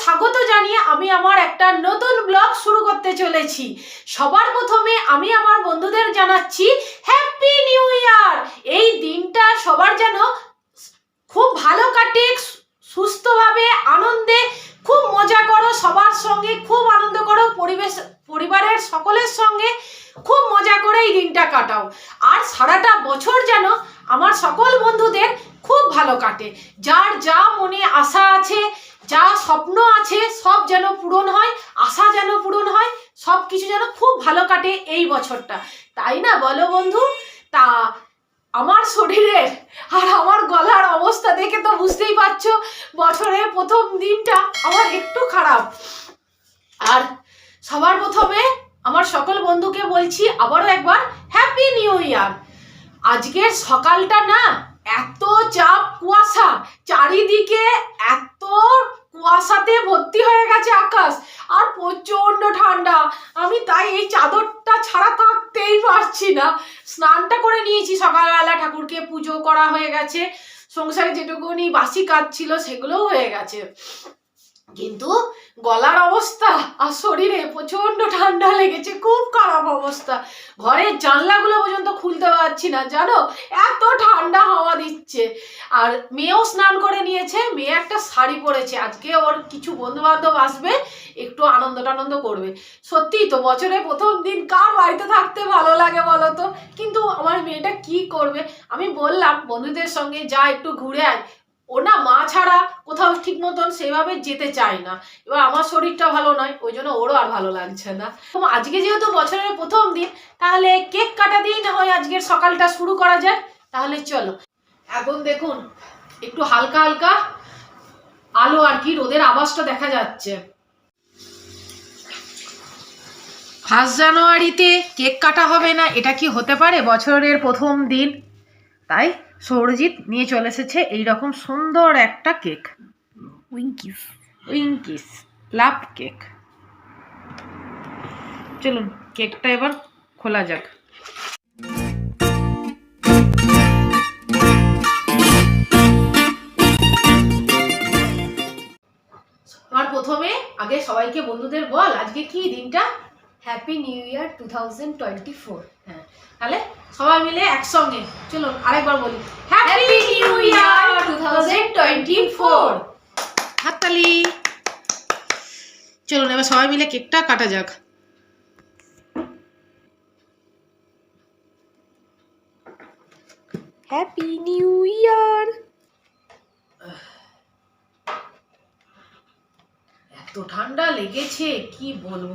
স্বাগত জানিয়ে আমি আমার একটা নতুন ব্লগ শুরু করতে চলেছি। সবার প্রথমে আমি আমার বন্ধুদের জানাচ্ছি হ্যাপি নিউ ইয়ার এই দিনটা সবার যেন খুব ভালো কাটে, সুস্থভাবে, আনন্দে, খুব মজা করো, সবার সঙ্গে, খুব আনন্দ করো, পরিবেশ, পরিবারের সকলের সঙ্গে খুব মজা করে এই দিনটা কাটাও। আর সারাটা বছর যেন আমার সকল বন্ধুদের খুব ভালো কাটে। যার যা মনে আশা আছে যা স্বপ্ন আছে সব যেন পূরণ হয়, আশা যেন পূরণ হয়, সব কিছু যেন খুব ভালো কাটে এই বছরটা। তাই না বলো বন্ধু? তা আমার শরীরের আর আমার গলার অবস্থা দেখে তো বুঝতেই পারছ, বছরের প্রথম দিনটা আমার একটু খারাপ। আর সবার প্রথমে আমার সকল বন্ধুকে বলছি, আবারও একবার হ্যাপি নিউ ইয়ার আজকের সকালটা না, এত চাপ, কুয়াশা, চারিদিকে এত কুয়াশাতে ভর্তি হয়ে গেছে আকাশ। আর প্রচণ্ড ঠান্ডা। আমি তাই এই চাদরটা ছাড়া থাকতেই পারছি না। স্নানটা করে নিয়েছি সকালবেলা। ঠাকুরকে পুজো করা হয়ে গেছে। সংসারে যেটুকুনি বাসি কাজ ছিল সেগুলোও হয়ে গেছে। কিন্তু গলার অবস্থা আর শরীরে প্রচণ্ড ঠান্ডা লেগেছে, খুব খারাপ অবস্থা। ঘরের জানলাগুলো পর্যন্ত খুলতে পারছি না, জানো? এত ঠান্ডা হাওয়া দিচ্ছে। আর মেয়েও স্নান করে নিয়েছে, মেয়ে একটা শাড়ি পরেছে। আজকে ওর কিছু বন্ধু বান্ধব আসবে, একটু আনন্দ টানন্দ করবে। সত্যিই তো বছরের প্রথম দিন কার বাড়িতে থাকতে ভালো লাগে বলো তো? কিন্তু আমার মেয়েটা কি করবে? আমি বললাম, বন্ধুদের সঙ্গে যা একটু ঘুরে আয়। ও না মা ছাড়া কোথাও ঠিক মতন সেভাবে যেতে চায় না। এবার আমার শরীরটা ভালো নয়, ওই জন্য ওরও আর ভালো লাগছে না। আজকে যেহেতু বছরের প্রথম দিন, তাহলে কেক কাটা দিয়েই না হয় আজকের সকালটা শুরু করা যায় তাহলে চলো। এখন দেখুন, একটু হালকা হালকা আলো আর কি রোদের আওয়াজটা দেখা যাচ্ছে। ফার্স্ট জানুয়ারিতে কেক কাটা হবে না, এটা কি হতে পারে বছরের প্রথম দিন? তাই সৌরজিৎ নিয়ে চলে এসেছে এইরকম সুন্দর একটা cake. Winkies Winkies love cake চলুন কেকটা এবার খোলা যাক। আর প্রথমে আগে সবাইকে বন্ধুদের বল আজকে কি দিনটা? Happy new year two thousand twenty four হ্যাঁ তাহলে সবাই মিলে একসঙ্গে চলুন আরেকবার বলি। Happy new year two thousand twenty four হাততালি। চলুন এবার সবাই মিলে কেকটা কাটা যাক। হ্যাপি নিউ ইয়ার এত ঠান্ডা লেগেছে কি বলব?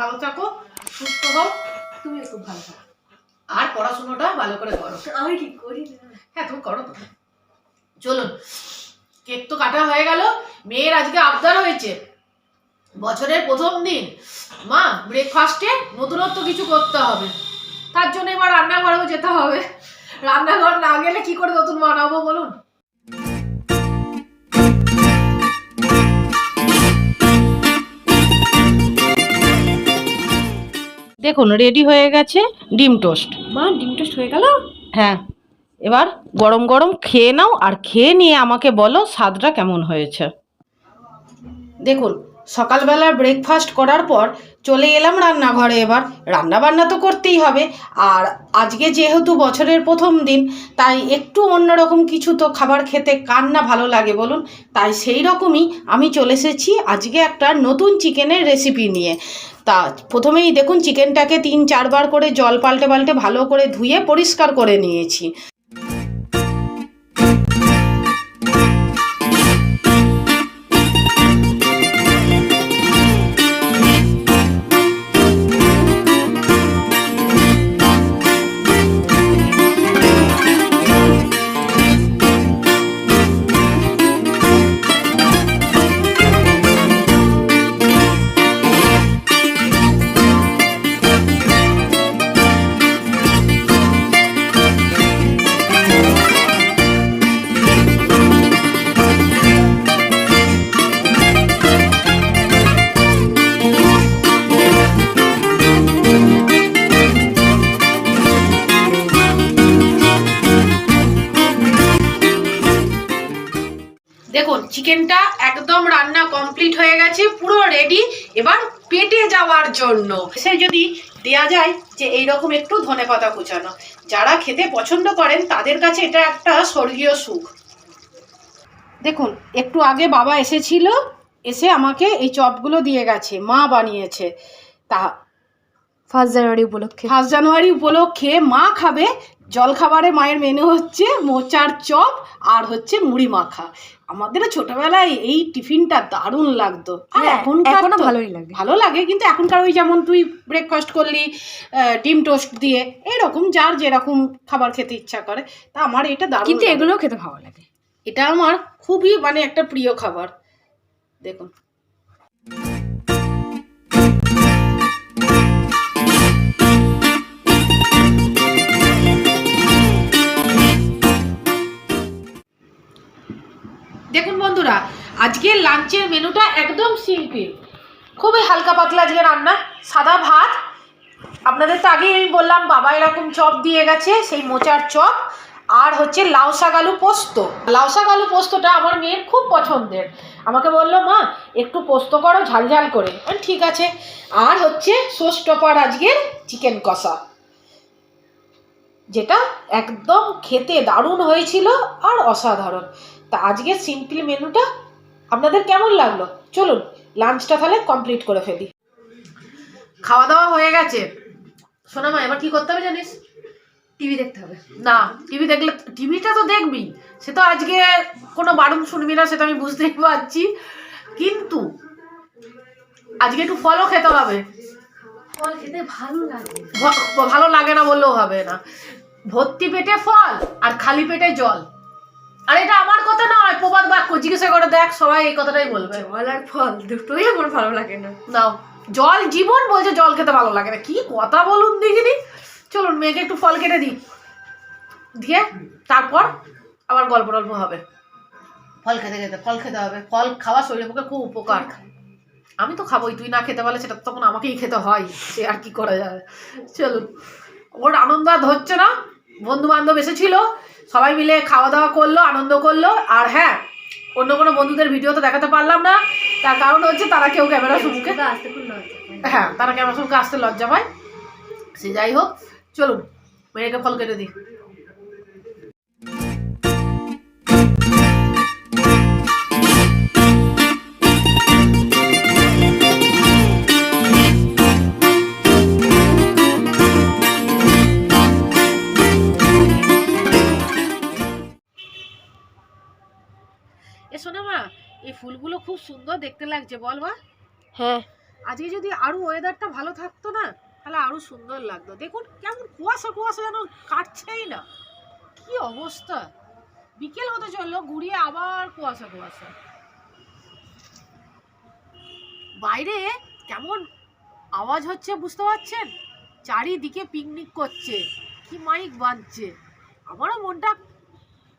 ভালো থাকো সুস্থ হও তুমিও খুব ভালো থাকো। আর পড়াশোনাটা ভালো করে করো। আমি ঠিক করি হ্যাঁ তুমি করো তো। চলুন কেক তো কাটা হয়ে গেল মেয়ের আজকে আবদার হয়েছে। বছরের প্রথম দিন। মা ব্রেকফাস্টে নতুনত্ব কিছু করতে হবে। তার জন্য এবার রান্নাঘরেও যেতে হবে। রান্নাঘর না গেলে কি করে নতুন বানাবো বলুন? দেখুন রেডি হয়ে গেছে ডিম টোস্ট মা ডিম টোস্ট হয়ে গেল? হ্যাঁ এবার গরম গরম খেয়ে নাও আর খেয়ে নিয়ে আমাকে বলো স্বাদটা কেমন হয়েছে। দেখুন সকালবেলা ব্রেকফাস্ট করার পর চলে এলাম রান্নাঘরে এবার। রান্না বান্না তো করতেই হবে। আর আজকে যেহেতু বছরের প্রথম দিন, তাই একটু অন্যরকম কিছু তো খাবার খেতে কার না ভালো লাগে বলুন? তাই সেই রকমই আমি চলে এসেছি আজকে একটা নতুন চিকেনের রেসিপি নিয়ে। তা প্রথমেই দেখুন, চিকেনটাকে তিন চারবার করে জল পাল্টে পাল্টে ভালো করে ধুয়ে পরিষ্কার করে নিয়েছি। চিকেনটা একদম রান্না কমপ্লিট হয়ে গেছে, পুরো রেডি এবার পেটে যাওয়ার জন্য। সে যদি দেয়া যায় যে এইরকম একটু ধনে পাতা কুচানো, যারা খেতে পছন্দ করেন, তাদের কাছে এটা একটা স্বর্গীয় সুখ। দেখুন, একটু আগে বাবা এসেছিল, এসে আমাকে এই চপগুলো দিয়ে গেছে, মা বানিয়েছে। তা ফার্স্ট জানুয়ারি উপলক্ষে। ফার্স্ট জানুয়ারি উপলক্ষে মা খাবে জলখাবারে মায়ের মেনু হচ্ছে মোচার চপ আর হচ্ছে মুড়ি মাখা। আমাদের ছোটবেলায় এই টিফিনটা দারুণ লাগতো। আর হ্যাঁ, এখনকার এখনও ভালোই লাগে। ভালো লাগে কিন্তু এখনকার ওই যেমন তুই ব্রেকফাস্ট করলি ডিম টোস্ট দিয়ে এরকম যার যেরকম খাবার খেতে ইচ্ছা করে তা আমার এটা দারুণ কিন্তু এগুলোও খেতে ভালো লাগে। এটা আমার খুবই মানে একটা প্রিয় খাবার। দেখুন। দেখুন বন্ধুরা আজকের লাঞ্চের মেনুটা একদম সিম্পল খুবই হালকা পাতলা আজকে রান্না, সাদা ভাত। আপনাদের তো আগেই আমি বললাম, বাবা এরকম চপ দিয়ে গেছে, সেই মোচার চপ। আর হচ্ছে লাউ শাক আলু পোস্ত। লাউ শাক আলু পোস্তটা আমার মেয়ের খুব পছন্দের। আমাকে বলল, মা, একটু পোস্ত করো, ঝাল ঝাল করে। ঠিক আছে। আর হচ্ছে সোস টপার আজকের চিকেন কষা। যেটা একদম খেতে দারুণ হয়েছিল আর অসাধারণ। তা আজকের সিম্পল মেনুটা আপনাদের কেমন লাগল? চলুন লাঞ্চটা তাহলে কমপ্লিট করে ফেলি। খাওয়া দাওয়া হয়ে গেছে। শোনা মা এবার কি করতে হবে জানিস? টিভি দেখতে হবে। না টিভি দেখলে টিভিটা তো দেখবি। সে তো আজকে কোনো বারণ শুনবি না সেটা আমি বুঝতেই পারছি। কিন্তু আজকে একটু ফলও খেতে হবে। ফল খেতে ভালো লাগে। ভালো লাগে না বললেও হবে না। ভর্তি পেটে ফল আর খালি পেটে জল। আর এটা আমার কথা নয় প্রবাদ বাক্য জিজ্ঞাসা করে দেখ সবাই এই কথাটাই বলবে। জল আর ফল দুটোই আমার ভালো লাগে না। নাও জল জীবন বলছে জল খেতে ভালো লাগে না। কি কথা বলুন দেখিনি? চলুন মেয়েকে একটু ফল কেটে দিই। দিয়ে তারপর আবার গল্প টল্প হবে। ফল খেতে খেতে ফল খেতে হবে। ফল খাওয়া শরীরের পক্ষে খুব উপকার। আমি তো খাবোই তুই না খেতে পারলে সেটা তখন আমাকেই খেতে হয় সে আর কি করা যাবে চলুন। ওর আনন্দ আর ধরছে না। বন্ধু বান্ধব এসেছিল সবাই মিলে খাওয়া দাওয়া করল আনন্দ করল আর হ্যাঁ অন্য কোনো বন্ধুদের ভিডিও তো দেখাতে পারলাম না। তার কারণ হচ্ছে তারা কেউ ক্যামেরা সম্মুখে। হ্যাঁ তারা ক্যামেরা সম্মুখে আসতে লজ্জা পায়। সে যাই হোক চলুন মেয়েকে ফল কেটে দিই। সুন্দর দেখতে লাগছে বল মা। হ্যাঁ। আজকে যদি আরও ওয়েদারটা ভালো থাকতো না তাহলে আরও সুন্দর লাগতো। দেখুন কেমন কুয়াশা কুয়াশা যেন কাটছেই না। কি অবস্থা। বিকেল হতে চলল ঘুরিয়ে আবার কুয়াশা কুয়াশা। বাইরে কেমন আওয়াজ হচ্ছে বুঝতে পারছেন? চারিদিকে পিকনিক করছে। কি মাইক বাজছে। আমারও মনটা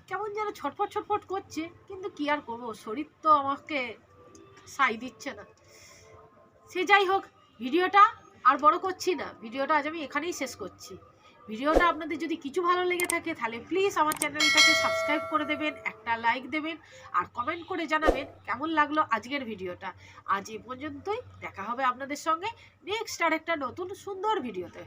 কেমন যেন ছটফট ছটফট করছে কিন্তু কি আর করব? শরীর তো আমাকে সাই দিচ্ছে না। সে যাই হোক, ভিডিওটা আর বড় করছি না। ভিডিওটা আজ আমি এখানেই শেষ করছি। ভিডিওটা আপনাদের যদি কিছু ভালো লেগে থাকে, তাহলে প্লিজ আমার চ্যানেলটাকে সাবস্ক্রাইব করে দেবেন, একটা লাইক দেবেন, আর কমেন্ট করে জানাবেন কেমন লাগল আজকের ভিডিওটা। আজ এ পর্যন্তই, দেখা হবে আপনাদের সঙ্গে নেক্সট আর একটা নতুন সুন্দর ভিডিওতে।